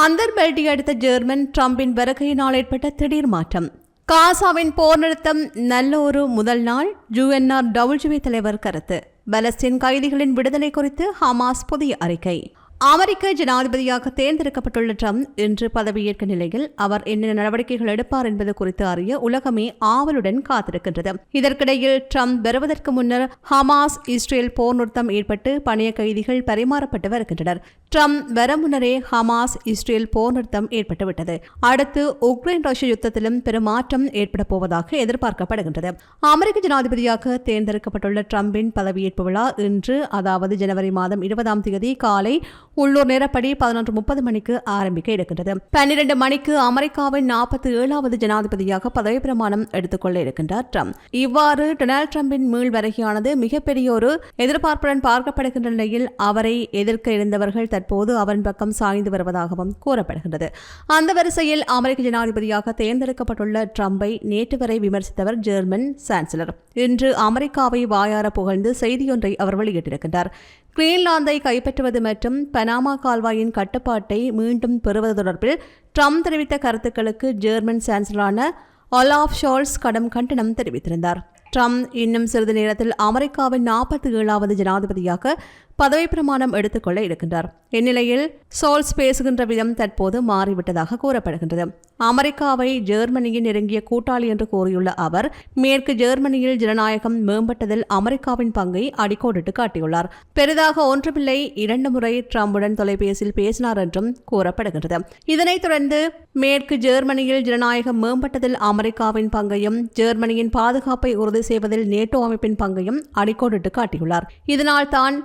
அந்தர்பெல்டி அடுத்த ஜெர்மன் ட்ரம்பின் வருகையினால் ஏற்பட்ட திடீர் மாற்றம். காசாவின் போர் நிறுத்தம் நல்ல ஒரு முதல் நாள் ஜூஎன்ஆர் டபிள்யூ தலைவர் கருத்து. பலஸ்தீன் கைதிகளின் விடுதலை குறித்து ஹமாஸ் புதிய அறிக்கை. அமெரிக்க ஜனாதிபதியாக தேர்ந்தெடுக்கப்பட்டுள்ள ட்ரம்ப் இன்று பதவியேற்க நிலையில் அவர் என்னென்ன நடவடிக்கைகள் எடுப்பார் என்பது குறித்து அறிய உலகமே ஆவலுடன் காத்திருக்கின்றது. இதற்கிடையில் ட்ரம்ப் வருவதற்கு முன்னர் ஹமாஸ் இஸ்ரேல் போர் நிறுத்தம் ஏற்பட்டு பணிய கைதிகள் பரிமாறப்பட்டு வருகின்றனர். ட்ரம்ப் வரமுன்னரே ஹமாஸ் இஸ்ரேல் போர் நிறுத்தம் ஏற்பட்டுவிட்டது. அடுத்து உக்ரைன் ரஷ்ய யுத்தத்திலும் பெரும் மாற்றம் ஏற்பட போவதாக எதிர்பார்க்கப்படுகின்றது. அமெரிக்க ஜனாதிபதியாக தேர்ந்தெடுக்கப்பட்டுள்ள ட்ரம்பின் பதவியேற்பு விழா இன்று அதாவது ஜனவரி மாதம் இருபதாம் தேதி காலை உள்ளூர் நேரப்படி பதினொன்று முப்பது மணிக்கு ஆரம்பிக்க இருக்கின்றது. பன்னிரண்டு மணிக்கு அமெரிக்காவின் நாற்பத்தி ஏழாவது ஜனாதிபதியாக பதவி பிரமாணம் எடுத்துக்கொள்ள இருக்கின்றார் ட்ரம்ப். இவ்வாறு டொனால்டு டிரம்பின் மீள் வருகையானது மிகப்பெரிய ஒரு எதிர்பார்ப்புடன் பார்க்கப்படுகின்ற நிலையில் அவரை எதிர்க்க இருந்தவர்கள் தற்போது அவரின் பக்கம் சாய்ந்து வருவதாகவும் கூறப்படுகின்றது. அந்த வரிசையில் அமெரிக்க ஜனாதிபதியாக தேர்ந்தெடுக்கப்பட்டுள்ள ட்ரம்பை நேற்று வரை விமர்சித்தவர் ஜெர்மன் சான்சலர். இன்று அமெரிக்காவை வாயார புகழ்ந்து செய்தியொன்றை அவர் வெளியிட்டிருக்கின்றார். கிரீன்லாந்தை கைப்பற்றுவது மற்றும் பனாமா கால்வாயின் கட்டுப்பாட்டை மீண்டும் பெறுவது தொடர்பில் ட்ரம்ப் தெரிவித்த கருத்துக்களுக்கு ஜெர்மன் சான்சலரான ஒலாஃப் ஷால்ஸ் கடும் கண்டனம் தெரிவித்திருந்தார். ட்ரம்ப் இன்னும் சிறிது நேரத்தில் அமெரிக்காவின் நாற்பத்தி ஏழாவது ஜனாதிபதியாக பதவி பிரமாணம் எடுத்துக்கொள்ள இருக்கின்றார். இந்நிலையில் சோல்ஸ் பேசுகின்ற விதம் தற்போது மாறிவிட்டதாக கூறப்படுகின்றது. அமெரிக்காவை ஜெர்மனியின் நெருங்கிய கூட்டாளி என்று கூறியுள்ள அவர் மேற்கு ஜெர்மனியில் ஜனநாயகம் மேம்பட்டதில் அமெரிக்காவின் பங்கை அடிக்கோடிட்டு காட்டியுள்ளார். பெரிதாக ஒன்றுமில்லை இரண்டு முறை டிரம்புடன் தொலைபேசியில் பேசினார் என்றும் கூறப்படுகின்றது. இதனைத் தொடர்ந்து மேற்கு ஜெர்மனியில் ஜனநாயகம் மேம்பட்டதில் அமெரிக்காவின் பங்கையும் ஜெர்மனியின் பாதுகாப்பை உறுதி செய்வதில் நேட்டோ அமைப்பின் பங்கையும் அடிக்கோடிட்டு காட்டியுள்ளார். இதனால் தான்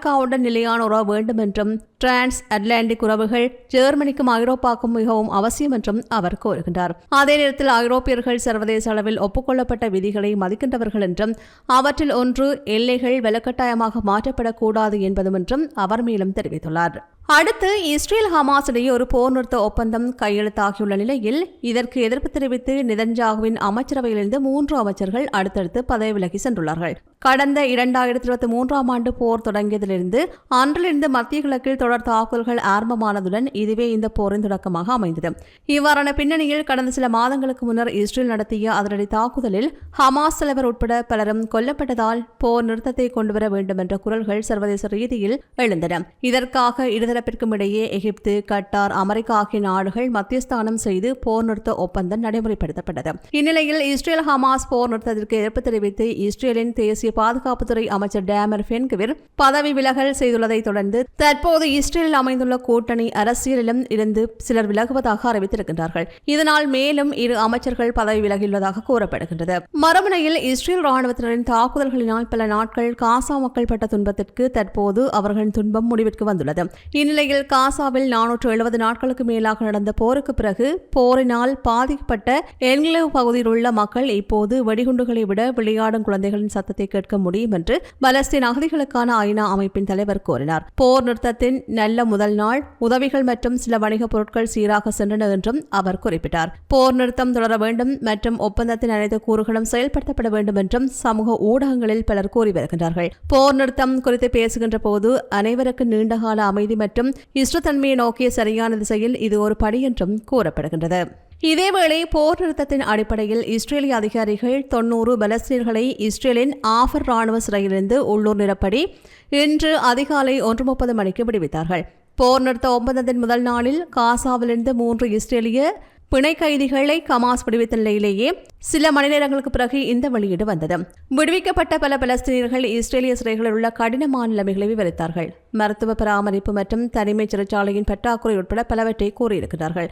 அமெரிக்காவுடன் நிலையான உறவு வேண்டும் என்றும் டிரான்ஸ் அட்லாண்டிக் உறவுகள் ஜெர்மனிக்கும் ஐரோப்பாவுக்கும் மிகவும் அவசியம் என்றும் அவர் கூறுகின்றார். அதே நேரத்தில் ஐரோப்பியர்கள் சர்வதேச அளவில் ஒப்புக்கொள்ளப்பட்ட விதிகளை மதிக்கின்றவர்கள் என்றும் அவற்றில் ஒன்று எல்லைகள் வலுக்கட்டாயமாக மாற்றப்படக்கூடாது என்பதும் என்றும் அவர் மேலும் தெரிவித்துள்ளார். அடுத்து இஸ்ரேல் ஹமாஸ் இடையே ஒரு போர் நிறுத்த ஒப்பந்தம் கையெழுத்தாகியுள்ள நிலையில் இதற்கு எதிர்ப்பு தெரிவித்து நிதன்ஜாகுவின் அமைச்சரவையிலிருந்து மூன்று அமைச்சர்கள் அடுத்தடுத்து பதவி விலகி சென்றுள்ளார்கள். கடந்த இரண்டாயிரத்தி இருபத்தி மூன்றாம் ஆண்டு போர் தொடங்கியதிலிருந்து அன்றிலிருந்து மத்திய கிழக்கில் தொடர் தாக்குதல்கள் ஆரம்பமானதுடன் இதுவே இந்த போரின் தொடக்கமாக அமைந்தது. இவ்வாறான பின்னணியில் கடந்த சில மாதங்களுக்கு முன்னர் இஸ்ரேல் நடத்திய அதிரடி தாக்குதலில் ஹமாஸ் தலைவர் உட்பட பலரும் கொல்லப்பட்டதால் போர் நிறுத்தத்தை கொண்டுவர வேண்டும் என்ற குரல்கள் சர்வதேச ரீதியில் எழுந்தன. இதற்காக இருதரப்பிற்கும் இடையே எகிப்து கட்டார் அமெரிக்கா ஆகிய நாடுகள் மத்தியஸ்தானம் செய்து போர் நிறுத்த ஒப்பந்தம் நடைமுறைப்படுத்தப்பட்டது. இந்நிலையில் இஸ்ரேல் ஹமாஸ் போர் நிறுத்தத்திற்கு எதிர்ப்பு தெரிவித்து இஸ்ரேலின் தேசிய பாதுகாப்புத்துறை அமைச்சர் டேமர் பென்கவிர் பதவி விலகல் செய்துள்ளதை தொடர்ந்து தற்போது இஸ்ரேலில் அமைந்துள்ள கூட்டணி அரசியலிலும் இருந்து சிலர் விலகுவதாக அறிவித்திருக்கின்றார்கள். இதனால் மேலும் இரு அமைச்சர்கள் பதவி விலகியுள்ளதாக கூறப்படுகின்றது. மறுமுனையில் இஸ்ரேல் ராணுவத்தினரின் தாக்குதல்களினால் பல நாட்கள் காசா மக்கள் பட்ட துன்பத்திற்கு தற்போது அவர்களின் துன்பம் முடிவிற்கு வந்துள்ளது. இந்நிலையில் காசாவில் நானூற்று எழுபது நாட்களுக்கு மேலாக நடந்த போருக்கு பிறகு போரினால் பாதிக்கப்பட்ட என்கிளேவ் பகுதியில் உள்ள மக்கள் இப்போது வெடிகுண்டுகளை விட விளையாடும் குழந்தைகளின் சத்தத்தை கேட்க முடியும் என்று பலஸ்தீன் அகதிகளுக்கான ஐநா அமைப்பின் தலைவர் கூறினார். போர் நிறுத்தத்தின் நல்ல முதல் நாள் உதவிகள் மற்றும் சில வணிகப் பொருட்கள் சீராக சென்றன என்றும் அவர் குறிப்பிட்டார். போர் நிறுத்தம் தொடர வேண்டும் மற்றும் ஒப்பந்தத்தின் அனைத்து கூறுகளும் செயல்படுத்தப்பட வேண்டும் என்றும் சமூக ஊடகங்களில் பலர் கூறி வருகின்றார்கள். போர் நிறுத்தம் குறித்து பேசுகின்ற போது அனைவருக்கு நீண்டகால அமைதி மற்றும் இஷ்டத்தன்மையை நோக்கிய சரியான திசையில் இது ஒரு படி என்றும் கூறப்படுகின்றது. இதேவேளை போர் நிறுத்தத்தின் அடிப்படையில் இஸ்ரேலிய அதிகாரிகள் தொன்னூறு பலஸ்தீன்களை இஸ்ரேலின் ஆஃபர் ராணுவ சிறையிலிருந்து உள்ளூர் நிலப்படி இன்று அதிகாலை ஒன்று முப்பது மணிக்கு விடுவித்தார்கள். போர் நிறுத்த ஒப்பந்தத்தின் முதல் நாளில் காசாவிலிருந்து மூன்று இஸ்ரேலிய பிணை கைதிகளை கமாஸ் விடுவித்த நிலையிலேயே சில மணி நேரங்களுக்கு பிறகு இந்த வெளியீடு வந்தது. விடுவிக்கப்பட்ட பல பலஸ்தீனியர்கள் இஸ்ரேலிய சிறைகளில் உள்ள கடினமான நிலைமைகளை விவரித்தார்கள். மருத்துவ பராமரிப்பு மற்றும் தனிமைச் சிறைச்சாலையின் பற்றாக்குறை உட்பட பலவற்றை கூறியிருக்கிறார்கள்.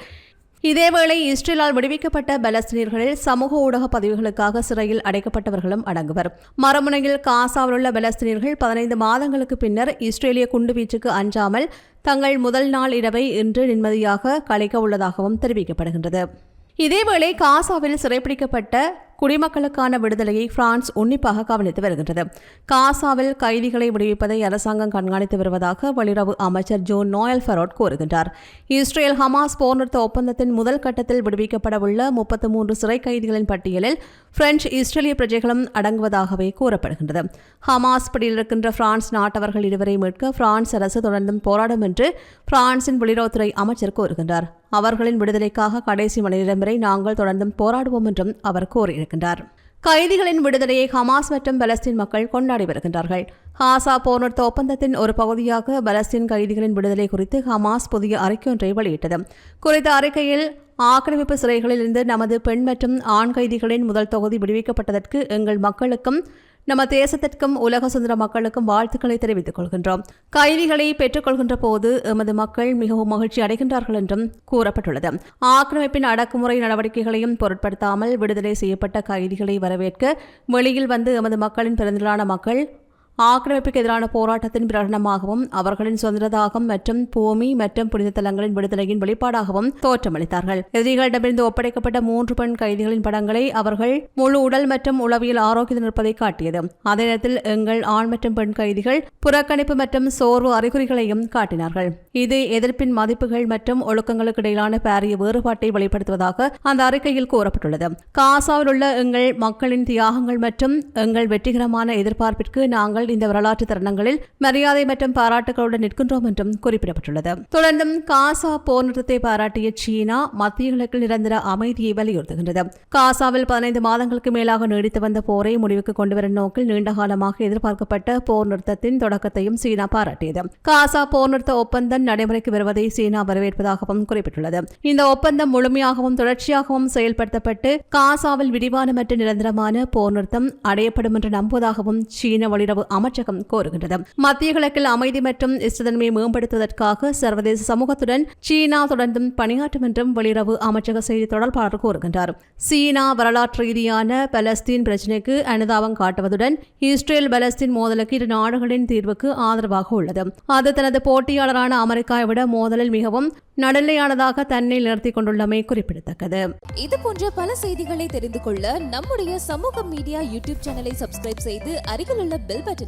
இதேவேளை இஸ்ரேலால் விடுவிக்கப்பட்ட பலஸ்தீனியர்களில் சமூக ஊடக பதிவுகளுக்காக சிறையில் அடைக்கப்பட்டவர்களும் அடங்குவர். மறுமுனையில் காசாவில் உள்ள பலஸ்தீனியர்கள் பதினைந்து மாதங்களுக்கு பின்னர் இஸ்ரேலிய குண்டுவீச்சுக்கு அஞ்சாமல் தங்கள் முதல் நாள் இரவை இன்று நிம்மதியாக கழிக்க உள்ளதாகவும் தெரிவிக்கப்படுகின்றது. இதேவேளை காசாவில் சிறைப்பிடிக்கப்பட்ட குடிமக்களுக்கான விடுதலையை பிரான்ஸ் உன்னிப்பாக கவனித்து வருகின்றது. காசாவில் கைதிகளை விடுவிப்பதை அரசாங்கம் கண்காணித்து வருவதாக வெளியுறவு அமைச்சர் ஜோன் நோயல் ஃபெரோட் கூறுகின்றார். இஸ்ரேல் ஹமாஸ் போர் நிறுத்த ஒப்பந்தத்தின் முதல் கட்டத்தில் விடுவிக்கப்படவுள்ள முப்பத்து மூன்று சிறை கைதிகளின் பட்டியலில் பிரெஞ்சு இஸ்ரேலிய பிரஜைகளும் அடங்குவதாகவே கூறப்படுகின்றது. ஹமாஸ் பிடியில் இருக்கின்ற பிரான்ஸ் நாட்டவர்கள் இருவரை மீட்க பிரான்ஸ் அரசு தொடர்ந்தும் போராடும் என்று பிரான்சின் வெளியுறவுத்துறை அமைச்சர் கூறுகின்றார். அவர்களின் விடுதலைக்காக கடைசி மனிதம் வரை நாங்கள் தொடர்ந்தும் போராடுவோம் என்றும் அவர் கூறியிருக்கின்றார் கைதிகளின் விடுதலையை ஹமாஸ் மற்றும் பலஸ்தீன் மக்கள் கொண்டாடி வருகின்றார்கள். ஹாசா போர் நிறுத்த ஒப்பந்தத்தின் ஒரு பகுதியாக பலஸ்தீன் கைதிகளின் விடுதலை குறித்து ஹமாஸ் புதிய அறிக்கை ஒன்றை வெளியிட்டது. குறித்த அறிக்கையில் ஆக்கிரமிப்பு சிறைகளில் இருந்து நமது பெண் மற்றும் ஆண் கைதிகளின் முதல் தொகுதி விடுவிக்கப்பட்டதற்கு எங்கள் மக்களுக்கும் நம்ம தேசத்திற்கும் உலக சுதந்திர மக்களுக்கும் வாழ்த்துக்களை தெரிவித்துக் கொள்கின்றோம். கைதிகளை பெற்றுக்கொள்கின்ற போது எமது மக்கள் மிகவும் மகிழ்ச்சி அடைகின்றார்கள் என்றும் கூறப்பட்டுள்ளது. ஆக்கிரமிப்பின் அடக்குமுறை நடவடிக்கைகளையும் பொருட்படுத்தாமல் விடுதலை செய்யப்பட்ட கைதிகளை வரவேற்க வெளியில் வந்து எமது மக்களின் பிறந்தலான மக்கள் ஆக்கிரமிப்புக்கு எதிரான போராட்டத்தின் பிரகடனமாகவும் அவர்களின் சுதந்திர தாகம் மற்றும் பூமி மற்றும் புனித தலங்களின் விடுதலையின் வெளிப்பாடாகவும் தோற்றமளித்தார்கள். எதிரிகளிடமிருந்து ஒப்படைக்கப்பட்ட மூன்று பெண் கைதிகளின் படங்களை அவர்கள் முழு உடல் மற்றும் உளவியல் ஆரோக்கியத்தில் இருப்பதை காட்டியது. அதே நேரத்தில் எங்கள் ஆண் மற்றும் பெண் கைதிகள் புறக்கணிப்பு மற்றும் சோர்வு அறிகுறிகளையும் காட்டினார்கள். இது எதிர்ப்பின் மதிப்புகள் மற்றும் ஒழுக்கங்களுக்கு இடையிலான பாரிய வேறுபாட்டை வெளிப்படுத்துவதாக அந்த அறிக்கையில் கூறப்பட்டுள்ளது. காசாவில் உள்ள எங்கள் மக்களின் தியாகங்கள் மற்றும் எங்கள் வெற்றிகரமான எதிர்பார்ப்பிற்கு நாங்கள் இந்த வரலாற்று தருணங்களில் மரியாதை மற்றும் பாராட்டுகளுடன் நிற்கின்றோம் என்றும் குறிப்பிடப்பட்டுள்ளது. தொடர்ந்தும் காசா போர் நிறுத்தத்தை பாராட்டிய சீனா மத்திய கிழக்கில் நிரந்தர அமைதியை வலியுறுத்துகின்றது. காசாவில் பதினைந்து மாதங்களுக்கு மேலாக நீடித்து வந்த போரை முடிவுக்கு கொண்டுவரும் நோக்கில் நீண்டகாலமாக எதிர்பார்க்கப்பட்ட போர் நிறுத்தத்தின் தொடக்கத்தையும் சீனா பாராட்டியது. காசா போர் நிறுத்த ஒப்பந்தம் நடைமுறைக்கு வருவதை சீனா வரவேற்பதாகவும் குறிப்பிட்டுள்ளது. இந்த ஒப்பந்தம் முழுமையாகவும் தொடர்ச்சியாகவும் செயல்படுத்தப்பட்டு காசாவில் விரிவான மற்றும் நிரந்தரமான போர் நிறுத்தம் அடையப்படும் என்று நம்புவதாகவும் சீன வெளியுறவு அமைச்சகம் கோருகின்றது. மத்திய கிழக்கில் அமைதி மற்றும் ஸ்திரத்தன்மையை மேம்படுத்துவதற்காக சர்வதேச சமூகத்துடன் சீனா தொடர்ந்தும் பணியாற்றும் என்றும் வெளியுறவு அமைச்சக செய்தி தொடர்பாளர் கூறுகின்றார். சீனா வரலாற்று ரீதியான பலஸ்தீன் பிரச்சினைக்கு அனுதாபம் காட்டுவதுடன் இஸ்ரேல் பலஸ்தீன் மோதலுக்கு இரு நாடுகளின் தீர்வுக்கு ஆதரவாக உள்ளது. அது தனது போட்டியாளரான அமெரிக்காவை விட மோதலில் மிகவும் நடுநிலையானதாக தன்னை நிறுத்திக் கொண்டுள்ளமை குறிப்பிடத்தக்கது. இது போன்ற பல செய்திகளை தெரிந்து கொள்ள நம்முடைய சமூக மீடியா யூடியூப் சேனலை சப்ஸ்கிரைப் செய்து அருகில் உள்ள பெல் பட்டனை